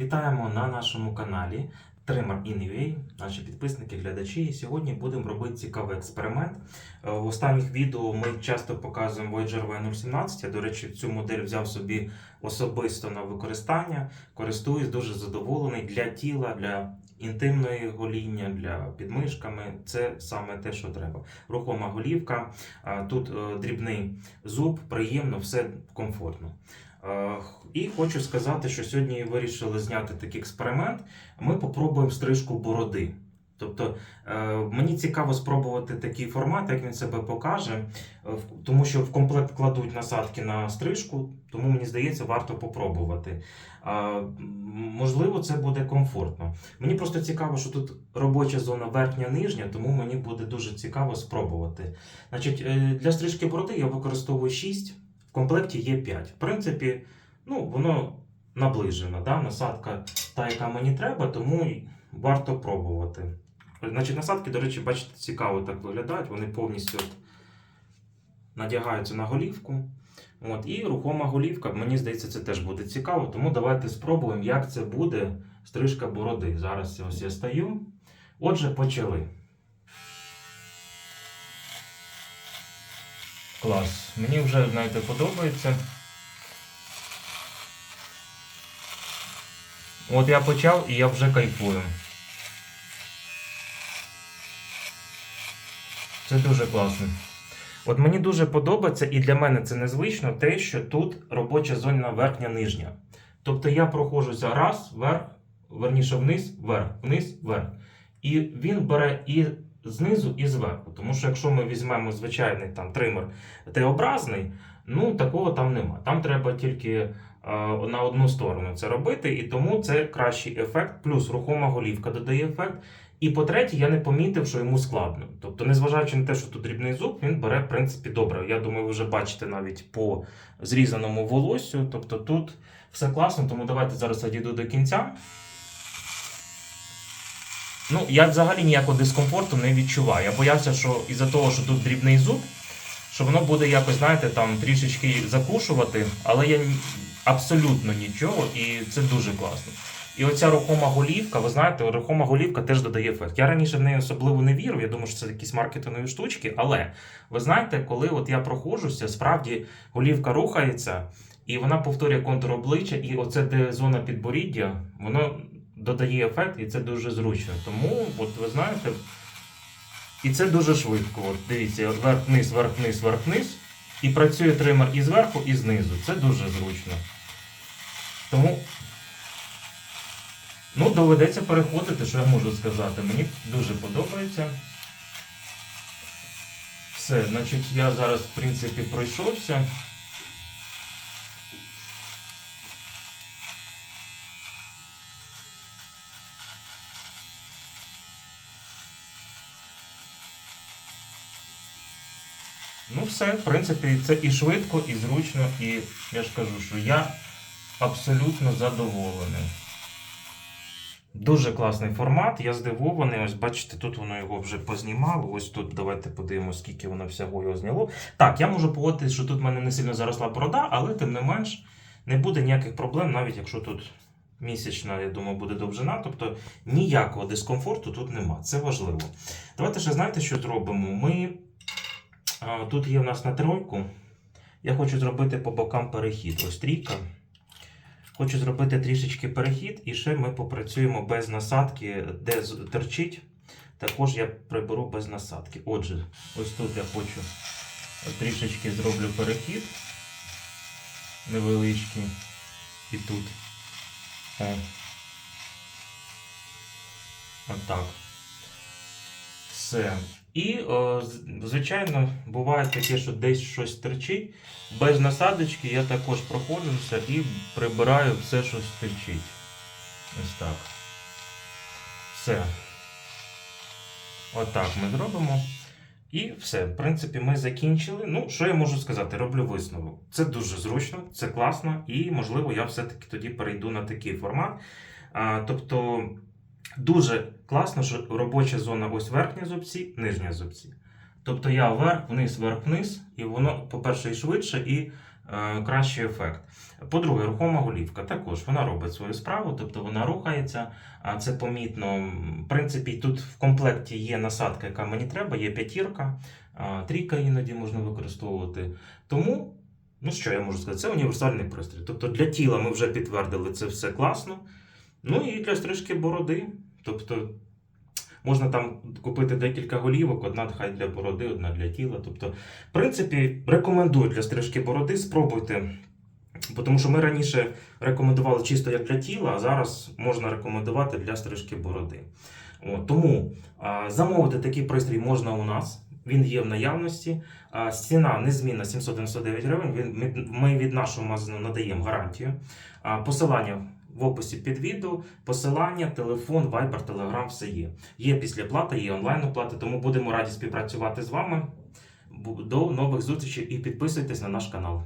Вітаємо на нашому каналі Trimmer InUA, наші підписники, глядачі. І сьогодні будемо робити цікавий експеримент. Е, В останніх відео ми часто показуємо Voyager V017. Я, до речі, цю модель взяв собі особисто на використання. Користуюсь дуже задоволений для тіла, для інтимної гоління, для підмишками. Це саме те, що треба. Рухома голівка, тут е, дрібний зуб, приємно, все комфортно. І хочу сказати, що сьогодні вирішили зняти такий експеримент. Ми попробуємо стрижку бороди. Тобто е, мені цікаво спробувати такий формат, як він себе покаже, е, тому що в комплект кладуть насадки на стрижку, тому мені здається, варто попробувати. Можливо, це буде комфортно. Мені просто цікаво, що тут робоча зона верхня нижня, тому мені буде дуже цікаво спробувати. Значить, е, для стрижки бороди я використовую 6, в комплекті є 5. В принципі, ну, воно наближено. Да? Насадка та, яка мені треба, тому варто пробувати. Значить, насадки, до речі, бачите, цікаво так виглядають. Вони повністю от надягаються на голівку. От, і рухома голівка, мені здається, це теж буде цікаво. Тому давайте спробуємо, як це буде стрижка бороди. Зараз ось я стою. Отже, почали. Клас. Мені вже, знаєте, подобається. От я почав і я вже кайфую. Це дуже класно. От мені дуже подобається, і для мене це незвично те, що тут робоча зона верхня нижня. Тобто я проходжуся раз, вверх, верніше вниз, вверх, вниз, вверх. І він бере і знизу, і зверху. Тому що якщо ми візьмемо звичайний там тример Т-образний, ну такого там нема. Там треба тільки на одну сторону це робити, і тому це кращий ефект, плюс рухома голівка додає ефект. І по-третє, я не помітив, що йому складно. Тобто, незважаючи на те, що тут дрібний зуб, він бере, в принципі, добре. Я думаю, ви вже бачите навіть по зрізаному волосю. Тобто тут все класно, тому давайте зараз я дійду до кінця. Ну, я взагалі ніякого дискомфорту не відчуваю. Я боявся, що із-за того, що тут дрібний зуб, що воно буде якось, знаєте, там трішечки закушувати, але я абсолютно нічого, і це дуже класно. І оця рухома голівка, ви знаєте, рухома голівка теж додає ефект. Я раніше в неї особливо не вірив, я думаю, що це якісь маркетингові штучки, але ви знаєте, коли от я проходжуся, справді голівка рухається, і вона повторює контур обличчя, і оце де зона підборіддя, воно додає ефект, і це дуже зручно. Тому, от ви знаєте, і це дуже швидко. От дивіться, вверх-вниз, вверх-вниз, вверх-вниз. І працює тример і зверху, і знизу. Це дуже зручно. Тому Ну, доведеться переходити, що я можу сказати. Мені дуже подобається. Все, значить, я зараз, в принципі, пройшовся. Ну, все, в принципі, це і швидко, і зручно, і я ж кажу, що я абсолютно задоволений. Дуже класний формат, я здивований. Ось бачите, тут воно його вже познімало. Ось тут давайте подивимося, скільки воно всього його зняло. Так, я можу погодитися, що тут в мене не сильно заросла борода, але тим не менш не буде ніяких проблем, навіть якщо тут місячна, я думаю, буде довжина. Тобто ніякого дискомфорту тут нема. Це важливо. Давайте ще знаєте, що зробимо? Ми тут є в нас на тройку. Я хочу зробити по бокам перехід. Ось трійка. Хочу зробити трішечки перехід, і ще ми попрацюємо без насадки, де торчить. Також я приберу без насадки. Отже, ось тут я хочу трішечки зроблю перехід. Невеличкий. І тут. Отак. Все. І, звичайно, буває таке, що десь щось терчить. Без насадочки я також проходжуся і прибираю все, що стирчить. Ось так. Все. Отак ми зробимо. І все. В принципі, ми закінчили. Ну, що я можу сказати? Роблю висновок. Це дуже зручно, це класно, і, можливо, я все-таки тоді перейду на такий формат. А, тобто, дуже класно, що робоча зона ось верхні зубці, нижні зубці. Тобто я вверх, вниз, вверх, вниз, і воно, по-перше, і швидше, і е, кращий ефект. По-друге, рухома голівка також вона робить свою справу, тобто вона рухається, а це помітно. В принципі, тут в комплекті є насадка, яка мені треба, є п'ятірка, трійка іноді можна використовувати. Тому, ну що я можу сказати, це універсальний пристрій. Тобто для тіла ми вже підтвердили це все класно. Ну і для стрижки бороди. Тобто можна там купити декілька голівок, одна хай для бороди, одна для тіла. Тобто, в принципі, рекомендую для стрижки бороди, спробуйте. Тому що ми раніше рекомендували чисто як для тіла, а зараз можна рекомендувати для стрижки бороди. От, тому а, замовити такий пристрій можна у нас. Він є в наявності. Ціна незмінна 799 гривень. Ми, від нашого магазину надаємо гарантію. Посилання в описі під відео, посилання, телефон, вайбер, телеграм, все є. Є після плати, є онлайн-оплата, тому будемо раді співпрацювати з вами. До нових зустрічей і підписуйтесь на наш канал.